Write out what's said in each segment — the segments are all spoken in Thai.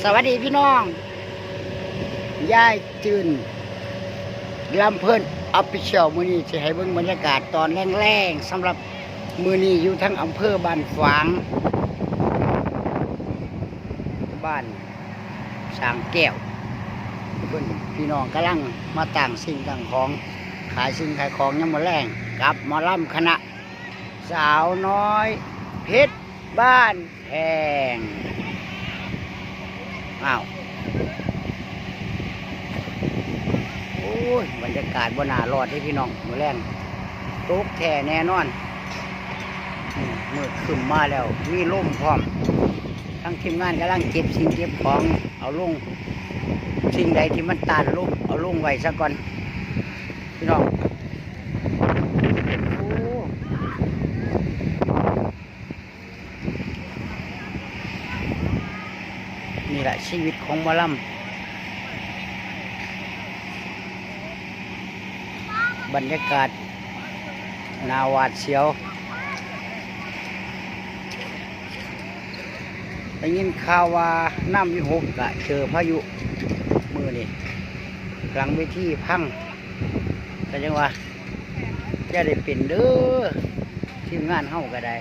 สวัสดีพี่น้อง ยายจืนลำเพิ่นออฟฟิเชียลมือนี้จะให้เบิ่งบรรยากาศตอนแรงๆสำหรับมือนี้อยู่ทั้งอำเภอบ้านฝาง บ้านสางแก้วเพิ่นพี่น้องกำลังมาต่างสิ่งต่างของ ขายสิ่งขายของยังมาแรงกับมอลำคณะ สาวน้อยเพชรบ้านแพง อ้าว โอ้ย บรรยากาศบนหนารอดที่พี่น้องมือแรงตกแท่แน่นอนอืมมืดขึ้นมาแล้ว มีล่มพร้อม ทั้งทีมงานกำลังเก็บสิ่งเก็บของ เอาลง สิ่งใดที่มันตานลมเอาลงไว้ซะก่อน พี่น้อง โอ้นี่แหละ ชีวิตของมอลำบรรยากาศหนาวาดเสียวได้ยินข่าวว่าน้ำวิหกกะเจอพายุมือนี่กลางเวทีพังก็จังว่าจะได้เป็นเด้อทีมงานเฮาก็ได้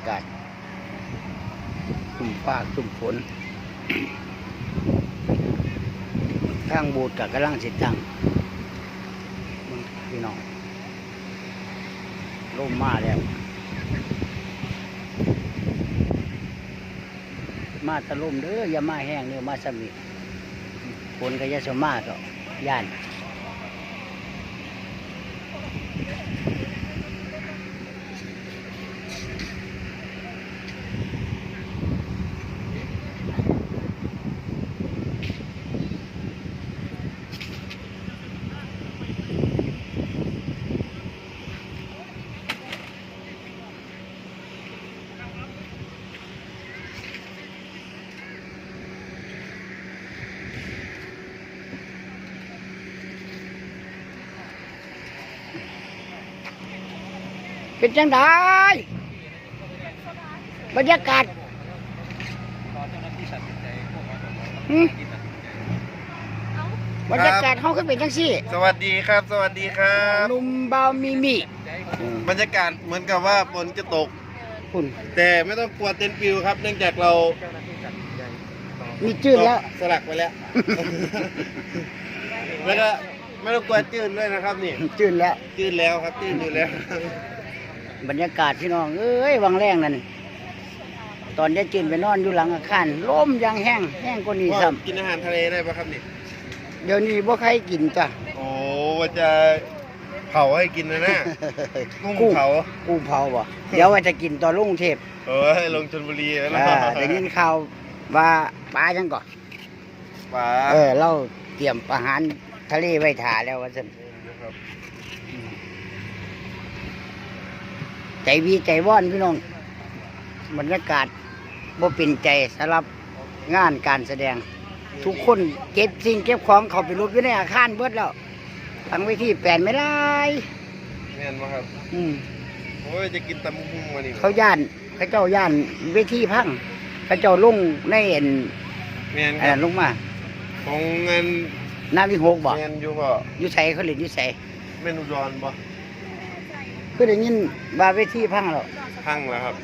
ากาศสุ่มฟ้าสุ่มฝนข้างบูดกับกำลังสิตังมึงพี่น้องลมมาแล้ว มาตะลมเด้ออย่ามาแห้งเด้อมาสมิฝนก็อยาสมาก็ย่าน เป็นจังไดบรรยากาศหึบรรยากาศเขาขึ้นเป็นจังซี่ สวัสดีครับ สวัสดีครับหนุ่มเบามีมีบรรยากาศเหมือนกับว่าฝนจะตกคุณแต่ไม่ต้องกลัวเต็นท์ปิวครับ เนื่องจากเรามีจืดแล้วสลักไปแล้ว แล้วก็ไม่ต้องกลัวจืดด้วยนะครับนี่จืดแล้วจืดแล้วครับจืดอยู่แล้ว บรรยากาศพี่น้องเอ้ยวังแรงนั่นตอนได้จืนไปนอนอยู่หลังอาคารลมยังแห้งแห้งกว่านี้ว่าซ้กินอาหารทะเลได้ปะครับนี่ำเดี๋ยวนี้บ่ใครกินจ้ะโอ้ว่าจะเผาให้กินนะนะกุ้งกุ้งเผากูเผาบ่เดี๋ยวว่าจะกินตอนลุงเทพเออให้ลงชนบุรีแล้วอ่าได้ยินข่าวว่าปลาจังก่อนป๋าเออเราเตรียมอาหารทะเลไว้ถ่าแล้วว่าซั่นนะครับ ใจวีใจว่อนพี่น้องบรรยากาศบ่เป็นใจสำหรับงานการแสดง ทุกคนเก็บสิ่งเก็บของเขาไปรวมอยู่ในอาคารเบิดแล้วทั้งเวทีแปลนไม่ได้แม่นมาครับอืมโอ้ยจะกินตำบักหุ่งวันนี้เขาย่านเขาเจ้าย่านเวทีพังเขาเจ้าลงในเอ็นแม่นอันครันั้บนลงมาของเงินน้ำวิหกบ่แม่นอยู่บ่อยู่ใส่เขาเล่นอยู่ใส่เมนูดอนบ่ คือได้ยินว่าเวทีพังแล้วพังแล้วครับ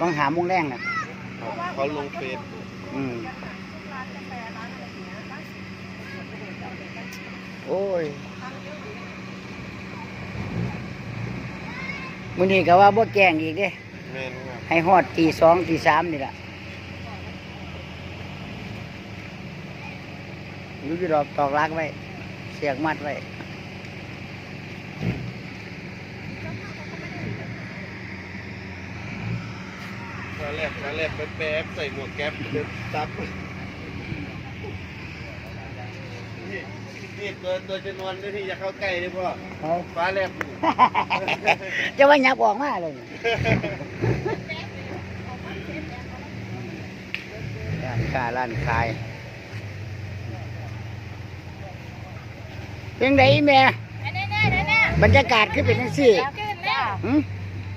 ต้องหาโมงแรงนะเขาลงเฟซอืมโอ้ยมื้อนี้ก็ว่าบ่แกล้งอีกเด้แม่นครับให้ฮอดตีสองตีสามนี่ล่ะอยู่ที่ดอกตอกลักไว้ เสียกมัดไว้ ตอน แรกตอนแรกแป๊บๆใส่หมวกแก๊ปเดินซับนี่นี่นี่ตัวตัวจะนอนด้วยที่จะเข้าใกล้เลยพ่อเอาฟ้าแลบจะว่ายับออกมาเลยร้านค้าร้านขาย เป็นไงแม่แน่ๆแน่บรรยากาศคือเป็นจังซี่ๆขึ้นแล้วหึ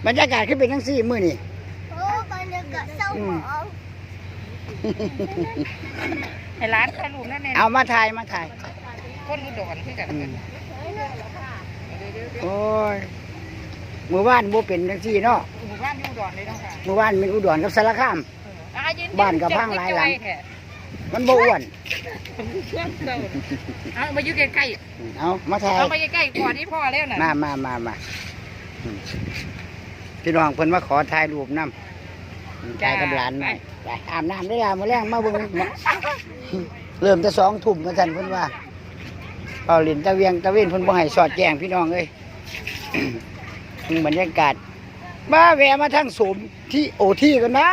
บรรยากาศคือเป็นจังซี่มื้อนี่ ให้ร้านถ่ายรูปนั่นเองเอามาถ่ายมาถ่ายคนอุดรที่กันอืมโอ้ยเมื่อวานบ่เป็นจังซี่เนาะหมู่บ้านอยู่อุดรเลยเนาะค่ะเมื่อวานเป็นอุดรกับสารคามอ่ยืนบ้านกับพังหลายหลังมันบ่อ้วนเครื่องเดินเอามาอยู่ใกล้เอามาถ่าๆยเอามาใกล้ๆก่อนที่พ่อแล้วน่ะมามามามาอืมพี่น้องเพิ่นมาขอถ่ายรูปนำ ถ่ายกับหลานหน่อยไปอาบน้ำได้ล่ะมื้อแรงมาเบิ่งหมอเริ่มแต่2ทุ่มมาซั่นเพิ่นว่าเป่าลินตะเวียงตะเวนเพิ่นบ่ให้สอดแจ้งพี่น้องเอ้ยอืมบรรยากาศมาแวะมาทางสมที่โอที่กันนะ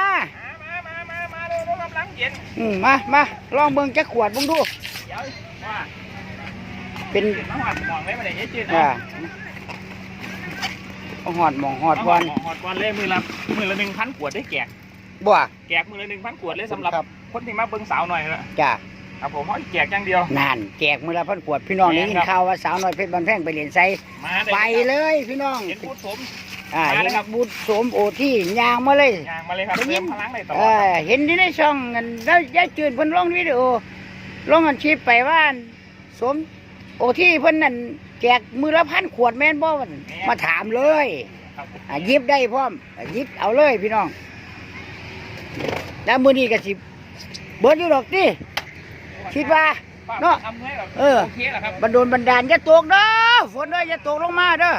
มามามามาเร็วๆกำลังเย็นอืมมามาลองเบิ่งจักขวดเบิ่งดูเดี๋ยวว่าเป็นน้ำหวานมองไว้มาได้ยืดอ่า เอาหอดหมองหอดบอลหอดบอลเลยมือละมือละหนึ่งพันขวดได้แกกบ่แกกมือละหนึ่งพันขวดเลยสำหรับครับ คนที่มาเบิ้งสาวหน่อยละจ้าครับผมเพราะแกกอย่างเดียว นั่นแจกมือละพันขวดพี่น้องได้ยินแม่นครับ ข่าวว่าสาวน้อยเพชรบันแพงไปเรียนไซมาไปได้เลยพี่น้องเห็นพูดสมอ่ามาเห็เลยนครับ บุตรสมโอที่ยางมาเลย ยางมาเลยครับได้ยิเติน มพลังได้ตลเออดอเห็นที่ในช่องกันแล้วยายจืดเพิ่นลงวิดีโอลงอันคลิปไปว่าสม โอที่เพิ่นนั่นแจกมือละพันขวดแม่นบ่วะมาถามเลยครับอะหยิบได้พร้อมอะหยิบเอาเลยพี่น้องแล้วมือนี้ก็สิเบิดอยู่ดอกติคิดว่าเนาะทำให้แบบเออ โอเคแหละครับบันโดนบันดาลอย่าตกเด้อฝนเด้ออย่าตกลงมาเด้อ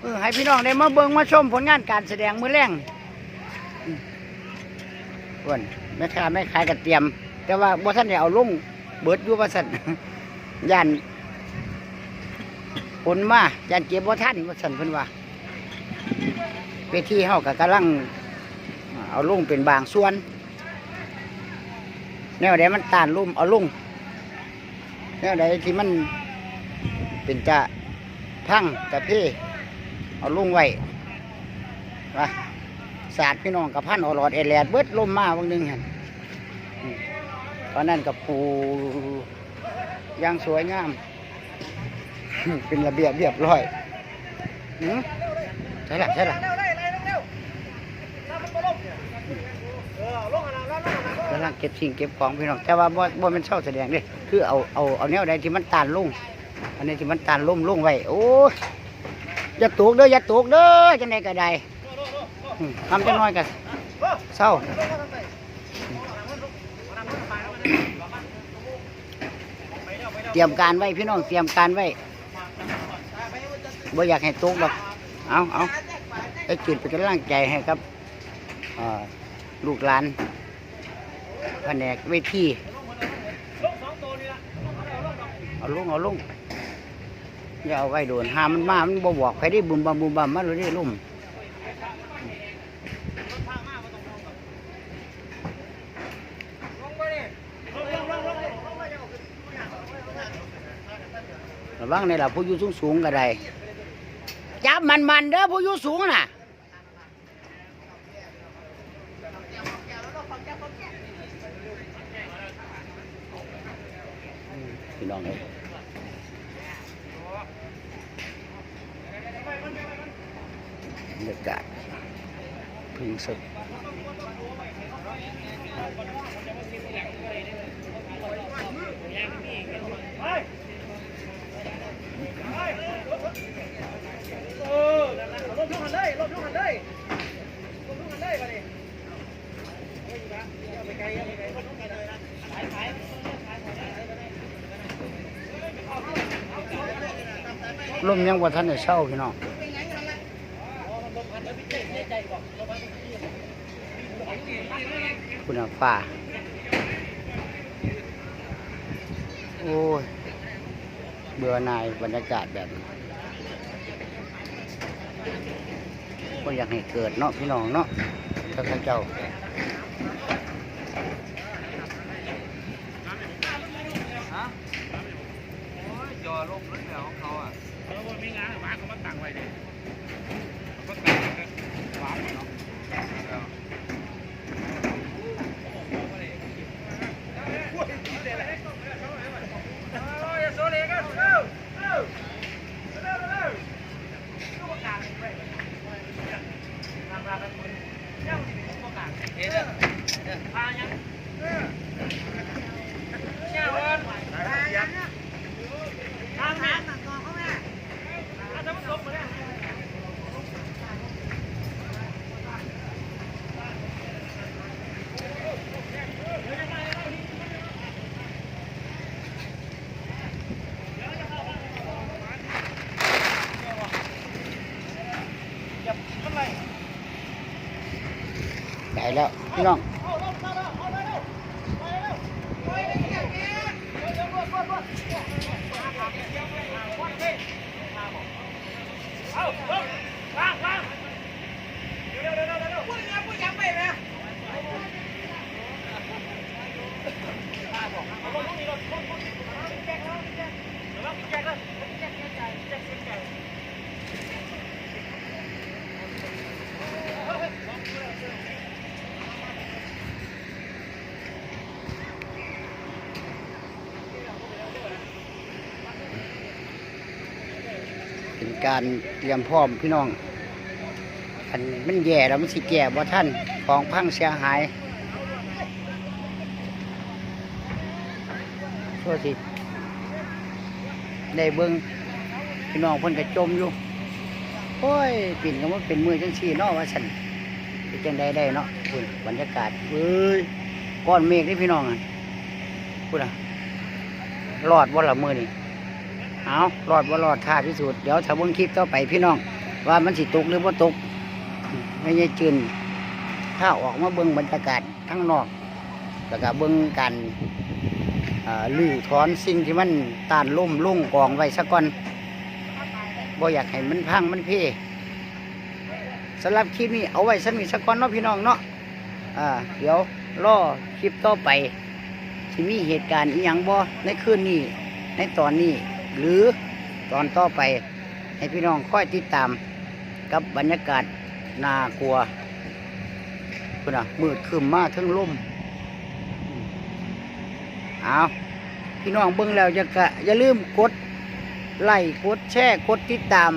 เออให้พี่น้องได้มาเบิ่งมาชมผลงานการแสดงมือแรงอืมอ้วนแม่ค้าแม่ขายก็เตรียม แต่ว่าบ่ท่านได้เอาลงเบิดอยู่ว่าซั่น ย่าน ผลมาย่านเก็บบ่ทันว่าซั่นเพิ่นว่าเวทีเฮาก็กำลังเอาลุงเป็นบางส่วน แนวใดมันตานลุ่มเอาลุงแนวใดที่มันเป็นจะพังจะเพ่เอาลุงไว้ว่าสาดพี่น้องกับพันอรอดเอแลดเบิดลมมาบางนึงเห็นตอนนั้นกับปูอยางสวยงาม เป็นระเบียบเรียบร้อยใช่ละใช่ละกำลังเก็บสิ่งเก็บของพี่น้องแต่ว่าบ่บ่เป็นเช่าแสดงด้คือเอาเอาเอาแนวใดที่มันตานลุ่งอันนี้ที่มันตานลุ่มลุ่งไว้โอ้ยอย่าตกเด้ออย่าตกเด้อจังไดก็ได้ทำจังน้อยกันเศร้าเตรียมการไว้พี่น้องเตรียมการไว้ บ่อยากให้ตกหรอกเอาเอาไอ้จุดเป็นกำลังใจให้ครับลูกหลานแผนกเวทีเอาลงเอาลงอย่าเอาไว้โดนหามันมามันบ่บอกใครได้บุมบามบุมบามมาเลยได้ลุ่มระวังในหลับผู้อยู่สูงสูงๆก็ได้ จับมันมันเด้อผู้อยู่สูงน่ะพี่น้องเลยบบรรยากาศพึ่งสด ลมยังว่าท่านได้เช่าพี่น้องคุณอาฟ้าโอ้ย เบื่อหน่ายบรรยากาศแบบนี้ก็อยากให้เกิดเนาะพี่น้องเนาะท่านเจ้าลงเรื่องของเขาอะ เออว่ามีงานหมาเขามาตั้งไว้เลยตั้งไว้กันหมาเนาะ ได้แล้วพี่น้อง เป็น การเตรียมพร้อมพี่น้องอันมันแย่แล้วมันสิแก่บ่ท่านของพังเสียหายโทษทีได้เบิ่งพี่น้องเพิ่นก็จมอยู่โอ้ยปิ่นก็ว่าเป็นมือจังซี่เนาะว่าฉันเป็นจังได้ได้เนาะคุณบรรยากาศเอ้ยก้อนเมฆนี่พี่น้องอะพูดอะรอดว่าละมือนี่ เอารอดว่ารอดท่าพิสูจน์เดี๋ยวถ้าเบิ่งคลิปต่อไปพี่น้อง ว่ามันสิตกหรือว่าตกไม่ใช่จืนถ้าออกมาเบิ่งบรรยากาศข้างนอกแล้วก็เบิ่งการอ่าลื้อถอนสิ่งที่มันต้านล่มลุ่งกองไว้สักก่อนบ่อยากให้มันพังมันเพ่สำหรับคลิปนี้เอาไว้สักนิดสักก่อนเนาะพี่น้องเนาะอ่าเดี๋ยวรอคลิปต่อไปที่มีเหตุการณ์อีหยังบ่ในคืนนี้ในตอนนี้ หรือตอนต่อไปให้พี่น้องค่อยติดตามกับบรรยากาศน่ากลัวคุณอะมืดคืมมาทั้งลมอืมเอาพี่น้องเบิ่งแล้วจะกะอย่าลืมกดไลค์กดแชร์กดติดตาม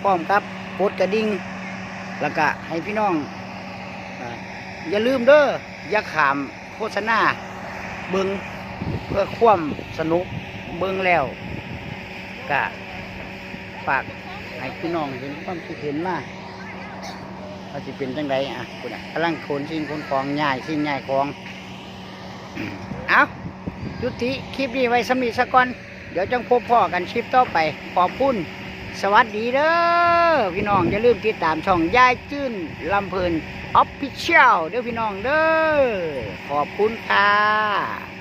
พร้อมครับกดกระดิ่งแล้วก็ให้พี่น้องอย่าลืมเด้ออย่าขามโฆษณาเบิ่งเพื่อความสนุก เบิ่งแล้วก็ฝากให้พี่น้องเห็นความคิดเห็นมาว่าสิเป็นจังไดอะคุณอะกำลังโคนสิ่งโคนของง่ายสิ่งง่ายของเอาจุติคลิปนี้ไว้สำนีสักก่อน เดี๋ยวจังพบพ่อกันคลิปต่อไป ขอบคุณ สวัสดีเด้อพี่น้อง อย่าลืมติดตามช่องยายจื้นลำเพลินออฟฟิเชียลเด้อพี่น้องเด้อขอบคุณค่ะ